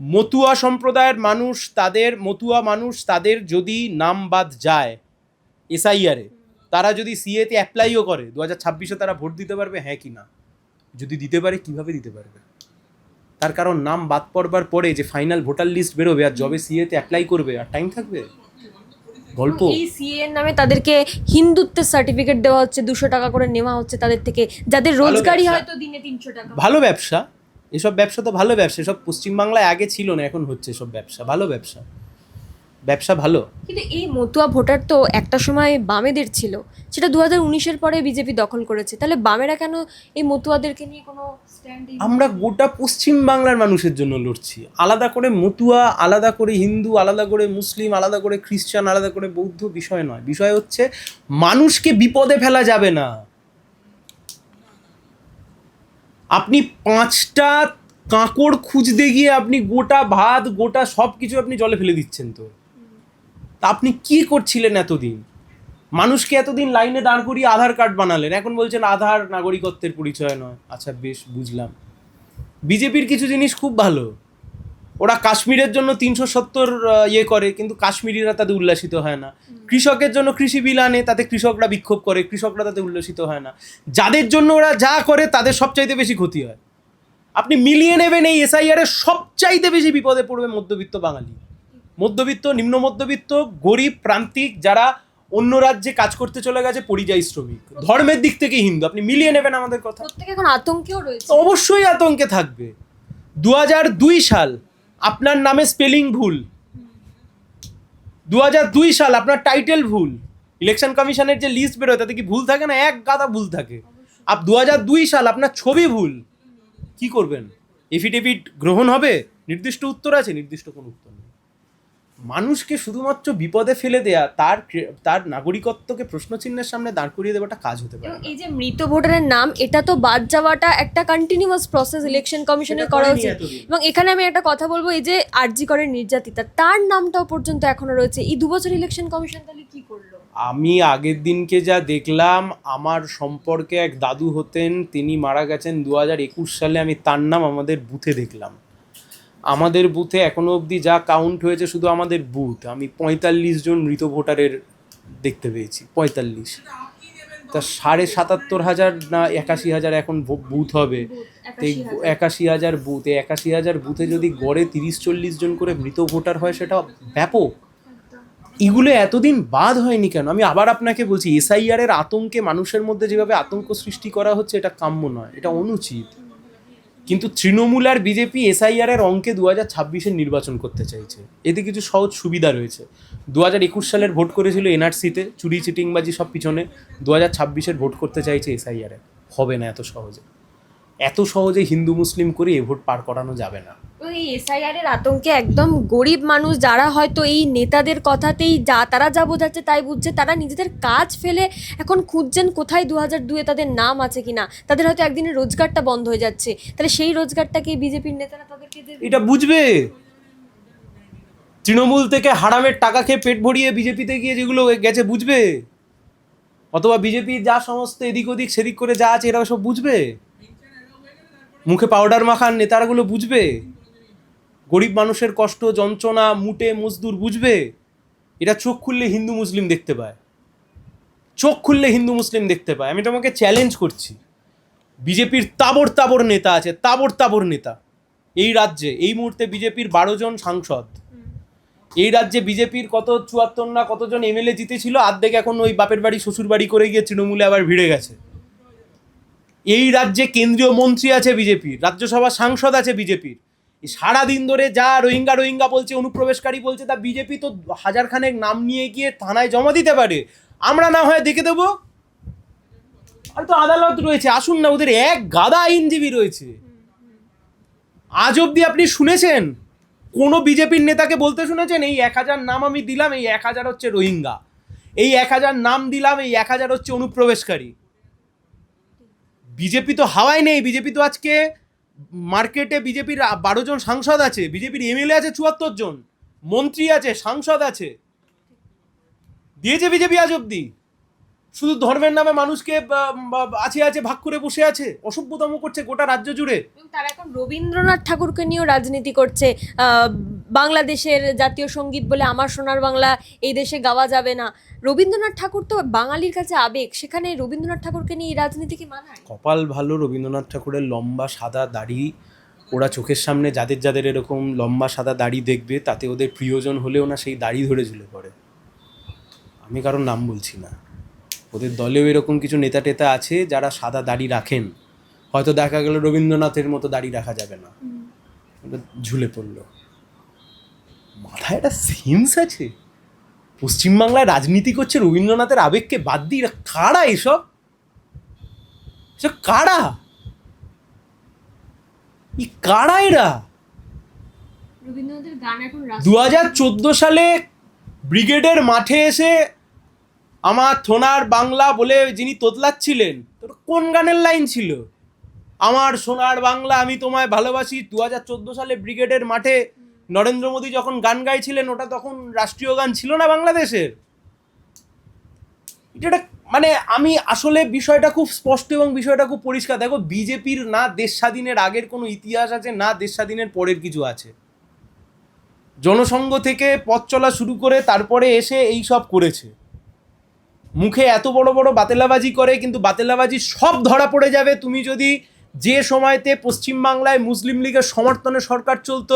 মতুয়া সম্প্রদায়ের মানুষ তাদের মতুয়া মানুষ তাদের যদি নাম বাদ যায় এসআইআরে তারা যদি সিএতে অ্যাপ্লাইও করে দু হাজার ছাব্বিশে তারা ভোট দিতে পারবে হ্যাঁ কি না? যদি দিতে পারে কীভাবে দিতে পারবে? তার কারণ নাম বাদ পড়বার পরে যে ফাইনাল ভোটার লিস্ট বেরোবে আর জবে সিএতে অ্যাপ্লাই করবে আর টাইম থাকবে? গল্প? এই সিএ নামে তাদেরকে হিন্দুত্বের সার্টিফিকেট দেওয়া হচ্ছে দুশো টাকা করে নেওয়া হচ্ছে তাদের থেকে যাদের রোজগারই হয়তো দিনে তিনশো টাকা। ভালো ব্যবসা এসব ব্যবসা তো ভালো ব্যবসা এসব পশ্চিমবাংলায় আগে ছিল না এখন হচ্ছে সব ব্যবসা ভালো ব্যবসা। ব্যবসা ভালো। কিন্তু এই মতুয়া ভোটার তো একটা সময় বামেদের ছিল সেটা দু হাজার উনিশের পরে বিজেপি দখল করেছে তাহলে বামেরা কেন এই মতুয়াদেরকে নিয়ে কোনো আমরা গোটা পশ্চিম বাংলার মানুষের জন্য লড়ছি আলাদা করে মতুয়া আলাদা করে হিন্দু আলাদা করে মুসলিম আলাদা করে খ্রিস্টান আলাদা করে বৌদ্ধ বিষয় নয় বিষয় হচ্ছে মানুষকে বিপদে ফেলা যাবে না। আপনি পাঁচটা কাঁকড় খুঁজতে গিয়ে আপনি গোটা ভাত, গোটা সব কিছু আপনি জলে ফেলে দিচ্ছেন তো। তা আপনি কি করছিলেন এতদিন? মানুষকে এতদিন লাইনে দাঁড় করিয়ে আধার কার্ড বানালেন। এখন বলছেন আধার নাগরিকত্বের পরিচয় নয়। আচ্ছা বেশ, বুঝলাম। বিজেপির কিছু জিনিস খুব ভালো। ওরা কাশ্মীরের জন্য তিনশো সত্তর ইয়ে করে কিন্তু কাশ্মীরিরা তাতে উল্লাসিত হয় না। কৃষকের জন্য কৃষি বিল আনে তাতে কৃষকরা বিক্ষোভ করে কৃষকরা তাতে উল্লসিত হয় না। যাদের জন্য ওরা যা করে তাদের সবচাইতে বেশি ক্ষতি হয়। আপনি মিলিয়ে নেবেন এই এসআইআর এর সবচাইতে বেশি বিপদে পড়বে মধ্যবিত্ত বাঙালি। মধ্যবিত্ত নিম্ন মধ্যবিত্ত গরিব প্রান্তিক যারা অন্য রাজ্যে কাজ করতে চলে গেছে পরিযায়ী শ্রমিক। ধর্মের দিক থেকে হিন্দু। আপনি মিলিয়ে নেবেন আমাদের কথা। এখন আতঙ্কেও রয়েছে। অবশ্যই আতঙ্কে থাকবে। দু দুই সাল আপনার নামে স্পেলিং ভুল। দু হাজার দুই সাল আপনার টাইটেল ভুল। ইলেকশন কমিশনের যে লিস্ট বেরোয়, তাতে কি ভুল থাকে না? এক গাদা ভুল থাকে। আপ দু হাজার দুই সাল আপনার ছবি ভুল। কি করবেন? এফিডেভিট গ্রহণ হবে? নির্দিষ্ট উত্তর আছে, নির্দিষ্ট কোনো উত্তর মানুষকে শুধুমাত্র বিপদে ফেলে দেয়া তার তার নাগরিকত্বকে প্রশ্নচিহ্নের সামনে দাঁড় করিয়ে দেওয়াটা কাজ হতে পারে এই যে মৃত ভোটারের নাম এটা তো বাদ যাওয়াটা একটা কন্টিনিউয়াস প্রসেস ইলেকশন কমিশনের করা উচিত। এবং এখানে আমি একটা কথা বলব এই যে আরজি করের নির্যাতিতা তার নামটাও পর্যন্ত এখনও রয়েছে। এই দুবছর ইলেকশন কমিশন তাহলে কি করল? আমি আগের দিনকে যা দেখলাম আমার সম্পর্কে এক দাদু হতেন তিনি মারা গেছেন দু হাজার একুশ সালে আমি তার নাম আমাদের বুথে দেখলাম। আমাদের বুথে এখনও অবধি যা কাউন্ট হয়েছে শুধু আমাদের বুথ আমি পঁয়তাল্লিশ জন মৃত ভোটারের দেখতে পেয়েছি পঁয়তাল্লিশ। তা সাড়ে সাতাত্তর হাজার না একাশি হাজার এখন বুথ হবে? তো একাশি হাজার। বুথ এই একাশি হাজার বুথে যদি গড়ে তিরিশ চল্লিশ জন করে মৃত ভোটার হয় সেটা ব্যাপক। এগুলো এতদিন বাদ হয়নি কেন? আমি আবার আপনাকে বলছি এসআইআর এর আতঙ্কে মানুষের মধ্যে যেভাবে আতঙ্ক সৃষ্টি করা হচ্ছে এটা কাম্য নয় এটা অনুচিত। কিন্তু তৃণমূল আর বিজেপি এসআইআর এর অঙ্কে দু হাজার ছাব্বিশের নির্বাচন করতে চাইছে। এতে কিছু সহজ সুবিধা রয়েছে। দু হাজার একুশ সালের ভোট করেছিল এনআরসিতে চুরি, চিটিংবাজি সব পিছনে দু হাজার ছাব্বিশের ভোট করতে চাইছে এসআইআর হবে না এত সহজে। এত সহজে হিন্দু মুসলিম করে এ ভোট পার করানো যাবে না। এই এসআইআর এর আতঙ্কে একদম গরিব মানুষ যারা হয়তো এই নেতাদের কথাতেই যা তারা যা বোঝাচ্ছে তাই বুঝছে তারা নিজেদের কাজ ফেলে এখন খুঁজছেন কোথায় দু হাজার দুয়ে তাদের নাম আছে কিনা। তাদের হয়তো একদিনের রোজগারটা বন্ধ হয়ে যাচ্ছে। তাহলে সেই রোজগারটাকে বিজেপির নেতারা তাদেরকে দেবে? এটা বুঝবে? তৃণমূল থেকে হারামের টাকা খেয়ে পেট ভরিয়ে বিজেপিতে গিয়ে যেগুলো গেছে বুঝবে? অথবা বিজেপির যা সমস্ত এদিক ওদিক সেদিক করে যা আছে এরা সব বুঝবে? মুখে পাউডার মাখান, নেতারাগুলো বুঝবে। গরিব মানুষের কষ্ট, যন্ত্রণা, মুটে, মজদুর বুঝবে। এটা চোখ খুললে হিন্দু মুসলিম দেখতে পায়। চোখ খুললে হিন্দু মুসলিম দেখতে পায়। আমি তোমাকে চ্যালেঞ্জ করছি। বিজেপির তাবড় তাবড় নেতা আছে, তাবড় তাবড় নেতা। এই রাজ্যে, এই মুহূর্তে বিজেপির বারো জন সাংসদ। এই রাজ্যে বিজেপির কত চুয়াত্তর না কতজন এমএলএ জিতেছিল, আর্ধেক এখন ওই বাপের বাড়ি শ্বশুর বাড়ি করে গিয়ে তৃণমূলে আবার ভিড়ে গেছে। এই রাজ্যে কেন্দ্রীয় মন্ত্রী আছে বিজেপির রাজ্যসভা সাংসদ আছে বিজেপির। সারাদিন ধরে যা রোহিঙ্গা রোহিঙ্গা বলছে, অনুপ্রবেশকারী বলছে, তা বিজেপি তো হাজারখানেক নাম নিয়ে গিয়ে থানায় জমা দিতে পারে। আমরা না হয় দেখে দেবো? আর তো আদালত রয়েছে, আসুন না, ওদের এক গাদা আইনজীবী রয়েছে। আজ অবধি আপনি শুনেছেন? কোনো বিজেপির নেতাকে বলতে শুনেছেন, এই এক হাজার নাম আমি দিলাম, এই এক হাজার হচ্ছে রোহিঙ্গা। এই এক হাজার নাম দিলাম, এই এক হাজার হচ্ছে অনুপ্রবেশকারী। বিজেপি তো হাওয়াই নেই, বিজেপি তো আজকে মার্কেটে বিজেপির বারো জন সাংসদ আছে, বিজেপির এমএলএ আছে চুয়াত্তর জন, মন্ত্রী আছে, সাংসদ আছে। দিয়েছে বিজেপি আজ অব্দি শুধু ধর্মের নামে মানুষকে আছে আছে ভাগ করে বসে আছে অসভ্যতম করছে গোটা রাজ্য জুড়ে। তারা এখন রবীন্দ্রনাথ ঠাকুরকে নিয়েও রাজনীতি করছে বাংলাদেশের জাতীয় সংগীত বলে আমার সোনার বাংলা এই দেশে গাওয়া যাবে না। রবীন্দ্রনাথ ঠাকুর তো বাঙালির কাছে আবেগ সেখানে রবীন্দ্রনাথ ঠাকুরকে নিয়ে এই রাজনীতি কি মানায়? কপাল ভালো রবীন্দ্রনাথ ঠাকুরের লম্বা সাদা দাড়ি ওরা চোখের সামনে যাদের যাদের এরকম লম্বা সাদা দাড়ি দেখবে তাতে ওদের প্রিয়জন হলেও না সেই দাড়ি ধরে ঝুলে পড়ে। আমি কারোর নাম বলছি না। ওদের দলেও এরকম কিছু নেতা টেতা আছে যারা সাদা দাড়ি রাখেন। হয়তো দেখা গেল রবীন্দ্রনাথের মতো দাড়ি রাখা যাবে না। ওটা ঝুলে পড়ল। মাথায় একটা সেন্স আছে। পশ্চিমবাংলায় রাজনীতি করছে রবীন্দ্রনাথের আবেগকে বাদ দিয়ে কারা এসব? এসব কারা? ই কারা এরা? দু হাজার চোদ্দ সালে ব্রিগেডের মাঠে এসে আমার থোনার বাংলা বলে যিনি তোতলাচ্ছিলেন, তোর কোন গানের লাইন ছিল? আমার সোনার বাংলা আমি তোমায় ভালোবাসি দু হাজার চোদ্দ সালে ব্রিগেডের মাঠে নরেন্দ্র মোদী যখন গান গাইছিলেন, ওটা তখন রাষ্ট্রীয় গান ছিল না বাংলাদেশের? এটা মানে আমি আসলে বিষয়টা খুব স্পষ্ট এবং বিষয়টা খুব পরিষ্কার। দেখো, বিজেপির না দেশ স্বাধীনের আগের কোনো ইতিহাস আছে, না দেশ স্বাধীনের পরের কিছু আছে। জনসংঘ থেকে পথ চলা শুরু করে তারপরে এসে এই সব করেছে। মুখে এত বড় বড় বাতেলাবাজি করে, কিন্তু বাতেলাবাজি সব ধরা পড়ে যাবে। তুমি যদি যে সময়তে পশ্চিমবাংলায় মুসলিম লীগের সমর্থনে সরকার চলত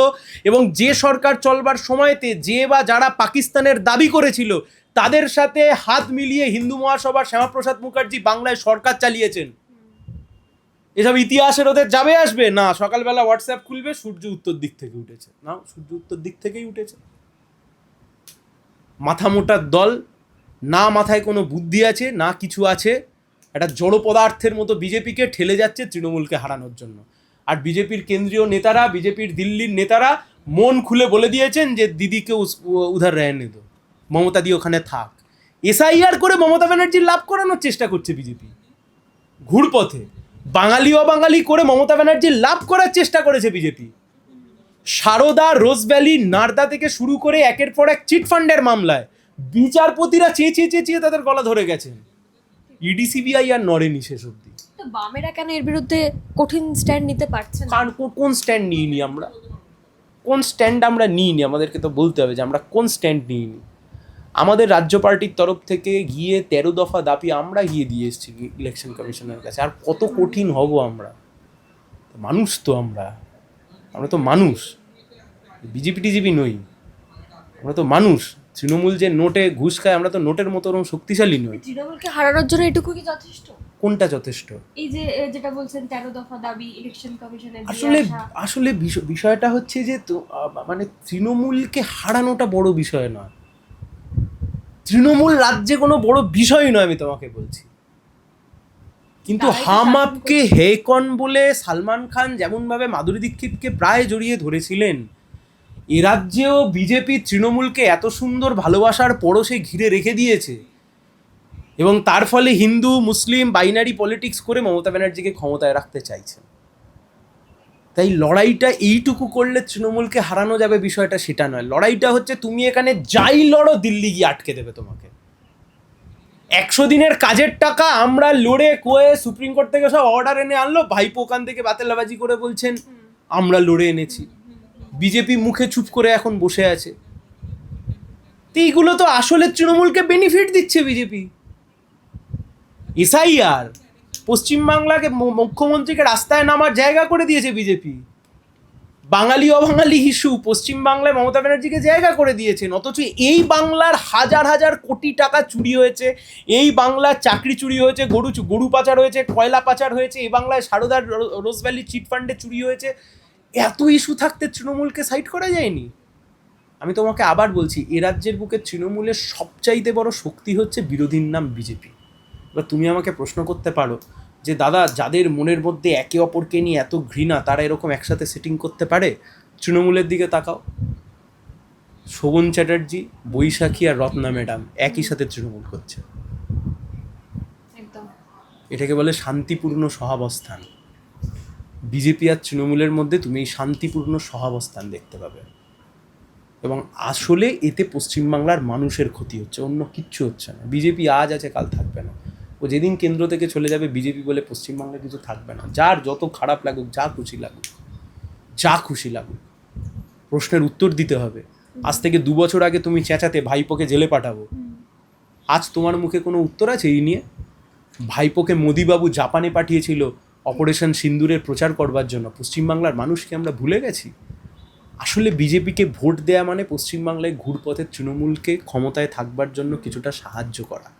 এবং যে সরকার চলবার সময়তে যে বা যারা পাকিস্তানের দাবি করেছিল, তাদের সাথে হাত মিলিয়ে হিন্দু মহাসভার শ্যামাপ্রসাদ মুখার্জি বাংলায় সরকার চালিয়েছেন। এসব ইতিহাসের ওদের যাবে আসবে? না, সকালবেলা হোয়াটসঅ্যাপ খুলবে, সূর্য উত্তর দিক থেকে উঠেছে। না, সূর্য উত্তর দিক থেকেই উঠেছে। মাথা মোটার দল না মাথায় কোনো বুদ্ধি আছে, না কিছু আছে, একটা জড় পদার্থের মতো বিজেপিকে ঠেলে যাচ্ছে তৃণমূলকে হারানোর জন্য। আর বিজেপির কেন্দ্রীয় নেতারা, বিজেপির দিল্লির নেতারা মন খুলে বলে দিয়েছেন যে দিদিকে উধার রায় দো মমতা দি ওখানে থাক। এসআইআর করে মমতা ব্যানার্জির লাভ করানোর চেষ্টা করছে বিজেপি। ঘুরপথে। বাঙালি, অবাঙালি করে মমতা ব্যানার্জির লাভ করার চেষ্টা করেছে BJP. Saradha, Rose Valley, Narada থেকে শুরু করে একের পর এক চিটফান্ডের মামলায়। বিচারপতিরা চেয়ে চেয়ে চেয়ে চেঁচিয়ে তাদের গলা ধরে গেছেন ইডি সিবিআই আর নড়েনি শেষ অব্দি তো বামেরা কেন এর বিরুদ্ধে কঠিন স্ট্যান্ড নিতে পারছে কারণ কোন স্ট্যান্ড নিইনি আমরা? কোন স্ট্যান্ড আমরা নিইনি? আমাদেরকে তো বলতে হবে যে আমরা কোন স্ট্যান্ড নিইনি? আমাদের রাজ্য পার্টির তরফ থেকে গিয়ে তেরো দফা দাবি আমরা গিয়ে দিয়ে এসেছি ইলেকশন কমিশনের কাছে। আর কত কঠিন হব আমরা? মানুষ তো আমরা। আমরা তো মানুষ। বিজেপি টিজেপি নই। আমরা তো মানুষ। তৃণমূল যে নোটে ঘুষ খায় আমরা তো নোটের মতো ওরকম শক্তিশালী নই। তৃণমূলকে হারানোর জন্য এটুকু কি যথেষ্ট? কোনটা যথেষ্ট? এই যে যেটা বলছেন তেরো দফা দাবি ইলেকশন কমিশনের আসলে আসলে বিষয়টা হচ্ছে যে মানে তৃণমূলকে হারানোটা বড় বিষয় নয়। তৃণমূল রাজ্যে কোনো বড় বিষয় নয় আমি তোমাকে বলছি। কিন্তু হাম আপকে হে কন বলে সালমান খান যেমনভাবে মাধুরী দীক্ষিতকে প্রায় জড়িয়ে ধরেছিলেন এ রাজ্যেও বিজেপি তৃণমূলকে এত সুন্দর ভালোবাসার পরশে ঘিরে রেখে দিয়েছে। এবং তার ফলে হিন্দু মুসলিম বাইনারি পলিটিক্স করে মমতা ব্যানার্জিকে ক্ষমতায় রাখতে চাইছেন তাই লড়াইটা এইটুকু করলে তৃণমূলকে হারানো যাবে বিষয়টা সেটা নয়। লড়াইটা হচ্ছে তুমি এখানে যাই লড়ো দিল্লি গিয়ে আটকে দেবে তোমাকে। একশো দিনের কাজের টাকা আমরা লড়ে কোয়ে সুপ্রিম কোর্ট থেকে সব অর্ডার এনে আনলো ভাইপো ওখান থেকে বাতেলাবাজি করে বলছেন আমরা লড়ে এনেছি। বিজেপি মুখে চুপ করে এখন বসে আছে। তো এইগুলো তো আসলে তৃণমূলকে বেনিফিট দিচ্ছে বিজেপি। এসআইআর, পশ্চিমবাংলাকে মুখ্যমন্ত্রীকে রাস্তায় নামার জায়গা করে দিয়েছে বিজেপি। বাঙালি অবাঙালি ইস্যু, পশ্চিমবাংলায় মমতা ব্যানার্জিকে জায়গা করে দিয়েছেন। অথচ এই বাংলার হাজার হাজার কোটি টাকা চুরি হয়েছে, এই বাংলার চাকরি চুরি হয়েছে, গরু গরু পাচার হয়েছে, কয়লা পাচার হয়েছে, এই বাংলায় সারদার রোজভ্যালি চিটফান্ডে চুরি হয়েছে। এত ইস্যু থাকতে তৃণমূলকে সাইড করা যায়নি? আমি তোমাকে আবার বলছি এ রাজ্যের বুকে তৃণমূলের সবচাইতে বড় শক্তি হচ্ছে বিরোধীর নাম বিজেপি। এবার তুমি আমাকে প্রশ্ন করতে পারো যে দাদা যাদের মনের মধ্যে একে অপরকে নিয়ে এত ঘৃণা তারা এরকম একসাথে সেটিং করতে পারে? তৃণমূলের দিকে তাকাও। শোভন চ্যাটার্জি বৈশাখী আর রত্না ম্যাডাম একই সাথে তৃণমূল করছে। একদম। এটাকে বলে শান্তিপূর্ণ সহাবস্থান। বিজেপি আর তৃণমূলের মধ্যে তুমি এই শান্তিপূর্ণ সহাবস্থান দেখতে পাবে। এবং আসলে এতে পশ্চিমবাংলার মানুষের ক্ষতি হচ্ছে, অন্য কিচ্ছু হচ্ছে না। বিজেপি আজ আছে, কাল থাকবে না। ও যেদিন কেন্দ্র থেকে চলে যাবে বিজেপি বলে পশ্চিমবাংলায় কিছু থাকবে না। যার যত খারাপ লাগুক, যা খুশি লাগুক, যা খুশি লাগুক, প্রশ্নের উত্তর দিতে হবে। আজ থেকে দু বছর আগে তুমি চেঁচাতে ভাইপোকে জেলে পাঠাবো। আজ তোমার মুখে কোনো উত্তর আছে এই নিয়ে? ভাইপোকে মোদিবাবু জাপানে পাঠিয়েছিল অপারেশন সিন্দুরের প্রচার করবার জন্য পশ্চিমবাংলার মানুষকে আমরা ভুলে গেছি? আসলে বিজেপিকে ভোট দেয়া মানে পশ্চিমবাংলায় ঘুরপথের তৃণমূলকে ক্ষমতায় থাকবার জন্য কিছুটা সাহায্য করা।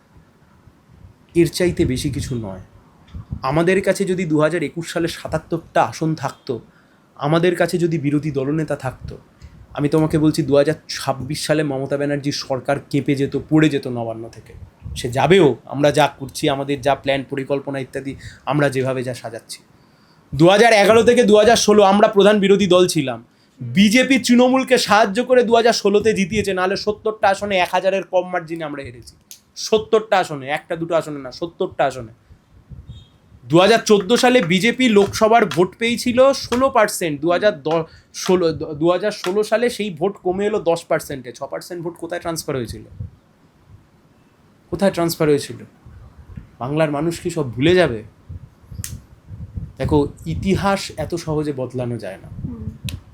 এর চাইতে বেশি কিছু নয়। আমাদের কাছে যদি দু হাজার একুশ সালে সাতাত্তরটা আসন থাকতো, আমাদের কাছে যদি বিরোধী দলনেতা থাকতো, আমি তোমাকে বলছি দু হাজার ছাব্বিশ সালে মমতা ব্যানার্জির সরকার কেঁপে যেত, পড়ে যেত নবান্ন থেকে। সে যাবেও, আমরা যা করছি, আমাদের যা প্ল্যান পরিকল্পনা ইত্যাদি, আমরা যেভাবে যা সাজাচ্ছি। দু হাজার এগারো থেকে দু হাজার ষোলো আমরা প্রধান বিরোধী দল ছিলাম। বিজেপি তৃণমূলকে সাহায্য করে দু হাজার ষোলোতে জিতিয়েছে, নাহলে সত্তরটা আসনে এক হাজারের কম মার্জিনে আমরা হেরেছি। সত্তরটা আসনে, একটা, দুটো আসনে না, সত্তরটা আসনে। দু হাজার চোদ্দ সালে বিজেপি লোকসভার ভোট পেয়েছিল ষোলো পার্সেন্ট দু হাজার দশ, ষোলো দু হাজার ষোলো সালে সেই ভোট কমে এলো দশ পার্সেন্টে ছ পার্সেন্ট ভোট কোথায় ট্রান্সফার হয়েছিল? কোথায় ট্রান্সফার হয়েছিল? বাংলার মানুষ কি সব ভুলে যাবে? দেখো ইতিহাস এত সহজে বদলানো যায় না।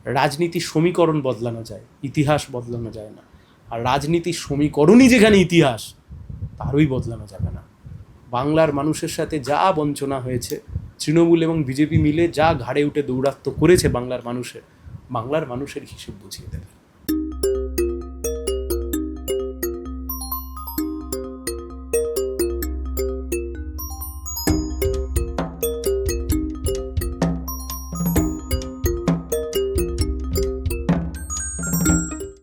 রাজনীতির সমীকরণ বদলানো যায় ইতিহাস বদলানো যায় না। আর রাজনীতির সমীকরণই যেখানে ইতিহাস তারই বদলানো যাবে না। বাংলার মানুষের সাথে যা বঞ্চনা হয়েছে তৃণমূল এবং বিজেপি মিলে যা ঘাড়ে উঠে দৌরাত্ম্য করেছে বাংলার মানুষের বাংলার মানুষের হিসেব বুঝিয়ে দেবে।